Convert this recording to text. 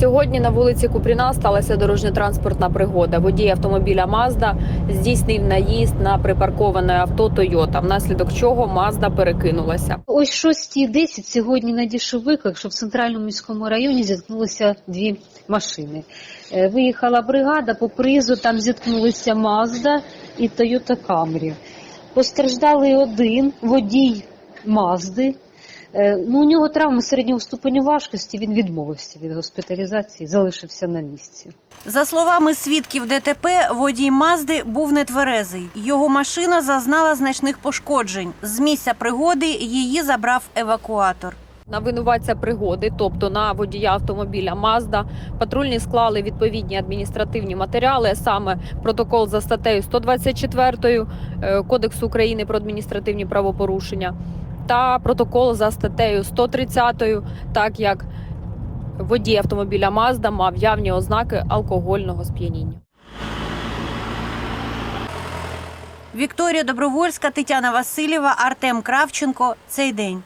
Сьогодні на вулиці Купріна сталася дорожньо-транспортна пригода. Водій автомобіля Мазда здійснив наїзд на припарковане авто Тойота, внаслідок чого Мазда перекинулася. Ось 6.10 сьогодні надійшов виклик, що в центральному міському районі зіткнулися дві машини. Е, Виїхала бригада, по призу там зіткнулися Мазда і Toyota Camry. Постраждалий один водій Мазди. Е, Ну, у нього травми середнього ступеню важкості, він відмовився від госпіталізації, залишився на місці. За словами свідків ДТП, водій Мазди був нетверезий. Його машина зазнала значних пошкоджень. З місця пригоди її забрав евакуатор. На винуватця пригоди, тобто на водія автомобіля Мазда, патрульні склали відповідні адміністративні матеріали, саме протокол за статтею 124 е, Кодексу України про адміністративні правопорушення та протокол за статтею 130, так як водій автомобіля Мазда мав явні ознаки алкогольного сп'яніння. Вікторія Добровольська, Тетяна Васильєва, Артем Кравченко. Цей день.